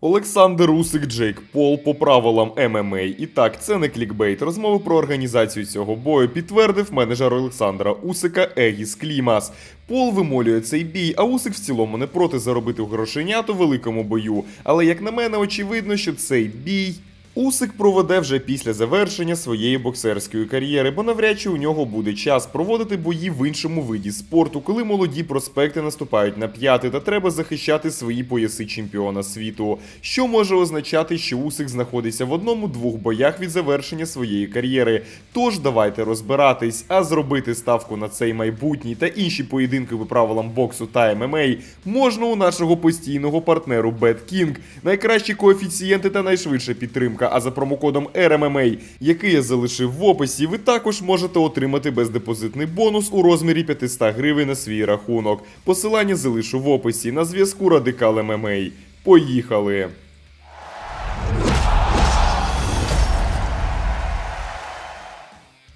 Олександр Усик Джейк Пол по правилам ММА. І так, це не клікбейт. Розмови про організацію цього бою підтвердив менеджер Олександра Усика Егіс Клімас. Пол вимолює цей бій, а Усик в цілому не проти заробити грошенят у великому бою. Але як на мене, очевидно, що цей бій. Усик проведе вже після завершення своєї боксерської кар'єри, бо навряд чи у нього буде час проводити бої в іншому виді спорту, коли молоді проспекти наступають на п'яти та треба захищати свої пояси чемпіона світу. Що може означати, що Усик знаходиться в одному-двох боях від завершення своєї кар'єри. Тож давайте розбиратись, а зробити ставку на цей майбутній та інші поєдинки по правилам боксу та ММА можна у нашого постійного партнеру BetKing. Найкращі коефіцієнти та найшвидша підтримка. А за промокодом RMMA, який я залишив в описі, ви також можете отримати бездепозитний бонус у розмірі 500 гривень на свій рахунок. Посилання залишу в описі на зв'язку Радикал ММА. Поїхали!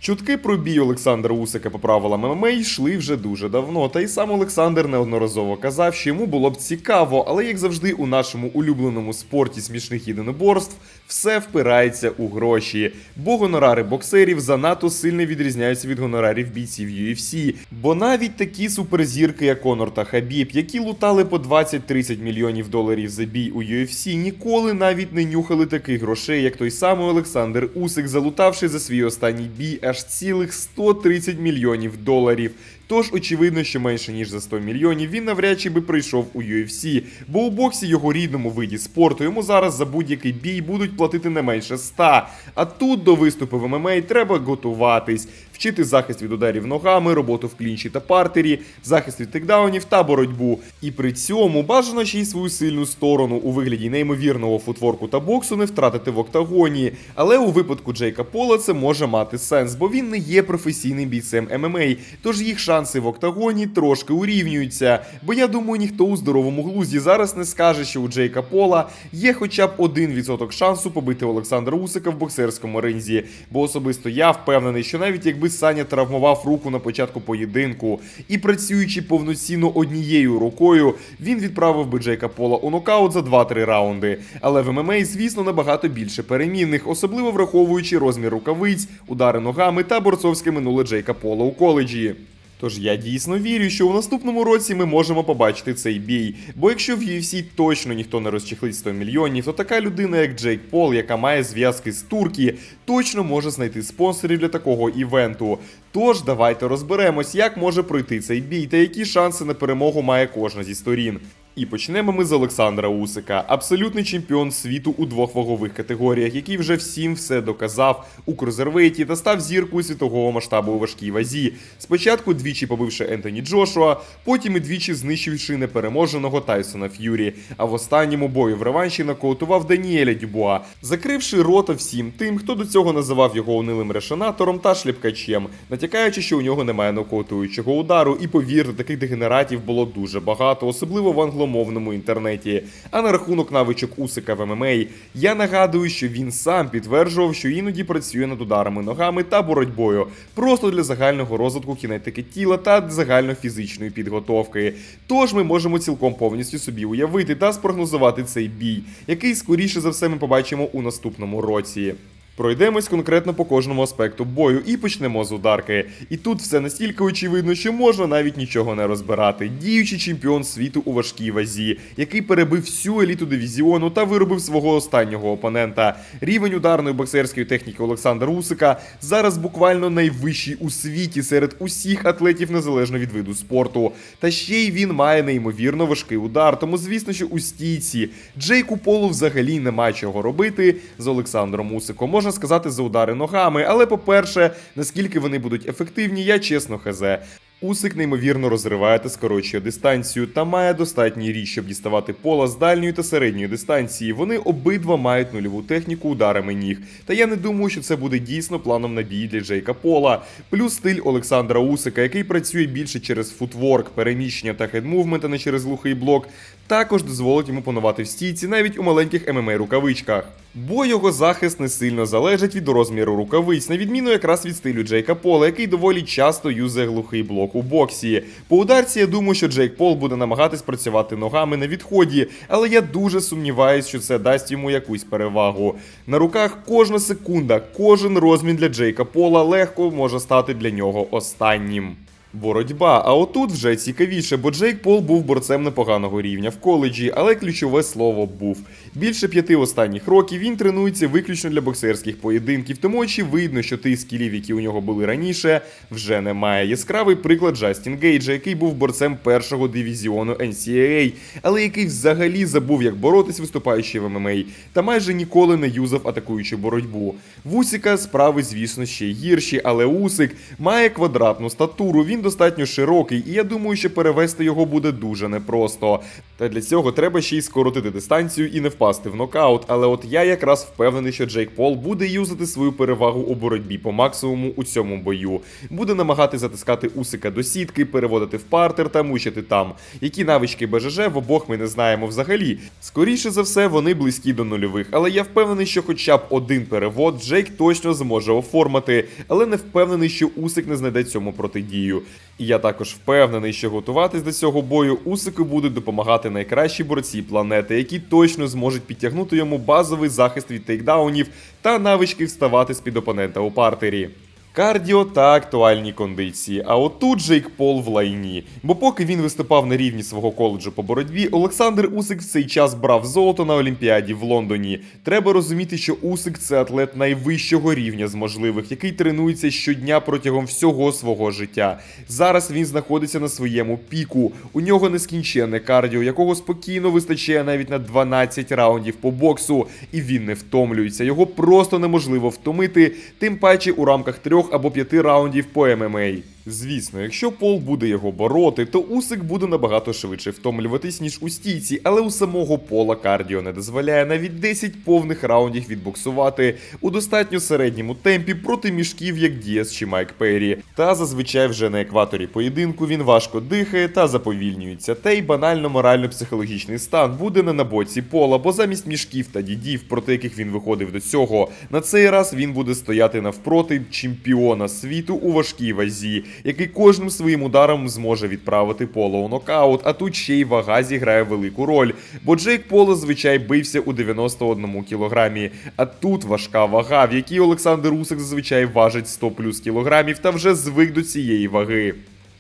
Чутки про бій Олександра Усика по правилам ММА йшли вже дуже давно, та й сам Олександр неодноразово казав, що йому було б цікаво, але як завжди у нашому улюбленому спорті смішних єдиноборств все впирається у гроші, бо гонорари боксерів занадто сильно відрізняються від гонорарів бійців UFC. Бо навіть такі суперзірки, як Конор та Хабіб, які лутали по 20-30 мільйонів доларів за бій у UFC, ніколи навіть не нюхали таких грошей, як той самий Олександр Усик, залутавши за свій останній бій аж цілих 130 мільйонів доларів. Тож очевидно, що менше ніж за 100 мільйонів він навряд чи би прийшов у UFC, бо у боксі його рідному виді спорту йому зараз за будь-який бій будуть платити не менше 100. А тут до виступу в ММА треба готуватись, вчити захист від ударів ногами, роботу в клінчі та партері, захист від текдаунів та боротьбу. І при цьому бажано ще й свою сильну сторону у вигляді неймовірного футворку та боксу не втратити в октагоні. Але у випадку Джейка Пола це може мати сенс, бо він не є професійним бійцем ММА, тож їх шанси в октагоні трошки урівнюються. Бо я думаю, ніхто у здоровому глузді зараз не скаже, що у Джейка Пола є хоча б 1% шансу побити Олександра Усика в боксерському ринзі. Бо особисто я впевнений, що навіть якби Саня травмував руку на початку поєдинку і працюючи повноцінно однією рукою, він відправив би Джейка Пола у нокаут за 2-3 раунди. Але в ММА, звісно, набагато більше перемінних, особливо враховуючи розмір рукавиць, удари ногами та борцовське минуле Джейка Пола у коледжі. Тож я дійсно вірю, що у наступному році ми можемо побачити цей бій. Бо якщо в UFC точно ніхто не розчехлить 100 мільйонів, то така людина, як Джейк Пол, яка має зв'язки з Туркі, точно може знайти спонсорів для такого івенту. Тож давайте розберемось, як може пройти цей бій та які шанси на перемогу має кожна зі сторін. І почнемо ми з Олександра Усика, абсолютний чемпіон світу у двох вагових категоріях, який вже всім все доказав у крузервейті та став зіркою світового масштабу у важкій вазі. Спочатку двічі побивши Ентоні Джошуа, потім і двічі знищивши непереможеного Тайсона Ф'юрі. А в останньому бою в реванші нокаутував Даніеля Дюбуа, закривши рота всім тим, хто до цього називав його унилим решенатором та шліпкачем, натякаючи, що у нього немає нокаутуючого удару. І повірте, таких дегенератів було дуже багато, особливо в англомовному інтернеті. А на рахунок навичок Усика в ММА, я нагадую, що він сам підтверджував, що іноді працює над ударами ногами та боротьбою, просто для загального розвитку кінетики тіла та загальнофізичної підготовки. Тож ми можемо цілком повністю собі уявити та спрогнозувати цей бій, який скоріше за все ми побачимо у наступному році. Пройдемось конкретно по кожному аспекту бою і почнемо з ударки. І тут все настільки очевидно, що можна навіть нічого не розбирати. Діючий чемпіон світу у важкій вазі, який перебив всю еліту дивізіону та виробив свого останнього опонента. Рівень ударної боксерської техніки Олександра Усика зараз буквально найвищий у світі серед усіх атлетів незалежно від виду спорту. Та ще й він має неймовірно важкий удар. Тому, звісно, що у стійці Джейку Полу взагалі нема чого робити з Олександром Усиком. Можна сказати за удари ногами, але по-перше, наскільки вони будуть ефективні, я чесно хазе. Усик неймовірно розриває та скорочує дистанцію та має достатній річ, щоб діставати пола з дальньої та середньої дистанції. Вони обидва мають нульову техніку ударами ніг. Та я не думаю, що це буде дійсно планом на бій для Джейка Пола. Плюс стиль Олександра Усика, який працює більше через футворк, переміщення та хедмувмент, а не через глухий блок. Також дозволить йому панувати в стійці навіть у маленьких ММА рукавичках. Бо його захист не сильно залежить від розміру рукавиць, на відміну якраз від стилю Джейка Пола, який доволі часто юзає глухий блок у боксі. По ударці я думаю, що Джейк Пол буде намагатись працювати ногами на відході, але я дуже сумніваюсь, що це дасть йому якусь перевагу. На руках кожна секунда, кожен розмін для Джейка Пола легко може стати для нього останнім. Боротьба, а отут вже цікавіше, бо Джейк Пол був борцем непоганого рівня в коледжі, але ключове слово був. Більше п'яти останніх років він тренується виключно для боксерських поєдинків, тому очевидно, що тих скілів, які у нього були раніше, вже немає. Яскравий приклад Джастін Гейджа, який був борцем першого дивізіону NCAA, але який взагалі забув, як боротись, виступаючи в ММА, та майже ніколи не юзав атакуючу боротьбу. Вусіка справи, звісно, ще гірші, але Усик має квадратну статуру. Він достатньо широкий, і я думаю, що перевести його буде дуже непросто. Та для цього треба ще й скоротити дистанцію і не впасти в нокаут. Але от я якраз впевнений, що Джейк Пол буде юзати свою перевагу у боротьбі по максимуму у цьому бою. Буде намагати затискати Усика до сітки, переводити в партер та мучити там. Які навички БЖЖ в обох ми не знаємо взагалі. Скоріше за все, вони близькі до нульових, але я впевнений, що хоча б один перевод Джейк точно зможе оформити, але не впевнений, що Усик не знайде цьому протидію. І я також впевнений, що готуватись до цього бою усики будуть допомагати найкращі борці планети, які точно зможуть підтягнути йому базовий захист від тейкдаунів та навички вставати з-під опонента у партері. Кардіо та актуальні кондиції. А отут Джейк Пол в лайні. Бо поки він виступав на рівні свого коледжу по боротьбі, Олександр Усик в цей час брав золото на Олімпіаді в Лондоні. Треба розуміти, що Усик це атлет найвищого рівня з можливих, який тренується щодня протягом всього свого життя. Зараз він знаходиться на своєму піку. У нього нескінченне кардіо, якого спокійно вистачає навіть на 12 раундів по боксу, і він не втомлюється. Його просто неможливо втомити, тим паче у рамках трьох або п'яти раундів по ММА. Звісно, якщо Пол буде його бороти, то Усик буде набагато швидше втомлюватись, ніж у стійці, але у самого пола кардіо не дозволяє навіть 10 повних раундів відбоксувати у достатньо середньому темпі проти мішків, як Діас чи Майк Перрі. Та зазвичай вже на екваторі поєдинку він важко дихає та заповільнюється. Та й банально морально-психологічний стан буде не на боці пола, бо замість мішків та дідів, проти яких він виходив до цього, на цей раз він буде стояти навпроти чемпіона світу у важкій вазі який кожним своїм ударом зможе відправити поло у нокаут, а тут ще й вага зіграє велику роль. Бо Джейк Поло звичай бився у 91 кілограмі, а тут важка вага, в якій Олександр Усик зазвичай важить 100 плюс кілограмів та вже звик до цієї ваги.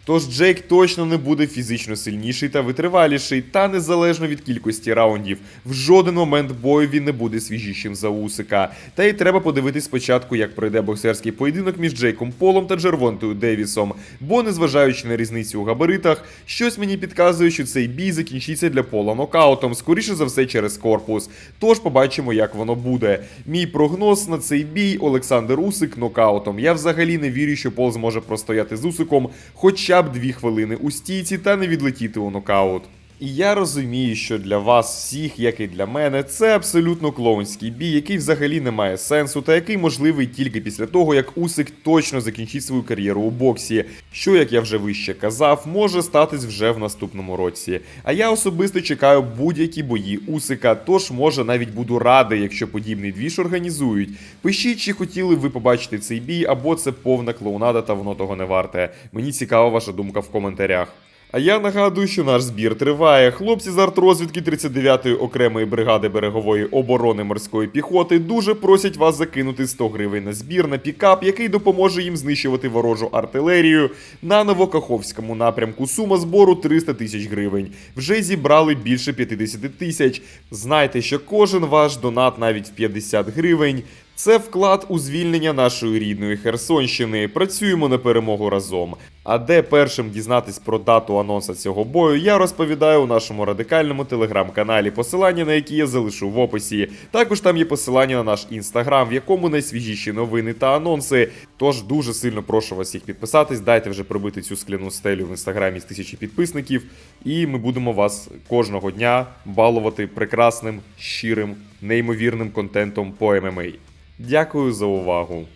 Тож Джейк точно не буде фізично сильніший та витриваліший, та незалежно від кількості раундів, в жоден момент бою він не буде свіжішим за Усика. Та й треба подивитись спочатку, як пройде боксерський поєдинок між Джейком Полом та Джервонтою Девісом. Бо, незважаючи на різницю у габаритах, щось мені підказує, що цей бій закінчиться для Пола нокаутом, скоріше за все через корпус. Тож побачимо, як воно буде. Мій прогноз на цей бій Олександр Усик нокаутом. Я взагалі не вірю, що Пол зможе простояти з Усиком, хоча б дві хвилини у стійці та не відлетіти у нокаут. І я розумію, що для вас всіх, як і для мене, це абсолютно клоунський бій, який взагалі не має сенсу, та який можливий тільки після того, як Усик точно закінчить свою кар'єру у боксі, що, як я вже вище казав, може статись вже в наступному році. А я особисто чекаю будь-які бої Усика, тож може навіть буду радий, якщо подібний двіж організують. Пишіть, чи хотіли ви побачити цей бій, або це повна клоунада, та воно того не варте. Мені цікава ваша думка в коментарях. А я нагадую, що наш збір триває. Хлопці з артрозвідки 39-ї окремої бригади берегової оборони морської піхоти дуже просять вас закинути 100 гривень на збір на пікап, який допоможе їм знищувати ворожу артилерію на Новокаховському напрямку. Сума збору 300 тисяч гривень. Вже зібрали більше 50 тисяч. Знайте, що кожен ваш донат навіть в 50 гривень. Це вклад у звільнення нашої рідної Херсонщини. Працюємо на перемогу разом. А де першим дізнатись про дату анонса цього бою, я розповідаю у нашому радикальному телеграм-каналі, посилання на які я залишу в описі. Також там є посилання на наш інстаграм, в якому найсвіжіші новини та анонси. Тож дуже сильно прошу вас всіх підписатись. Дайте вже пробити цю скляну стелю в інстаграмі з тисячі підписників, і ми будемо вас кожного дня балувати прекрасним, щирим, неймовірним контентом по ММА. Дякую за увагу.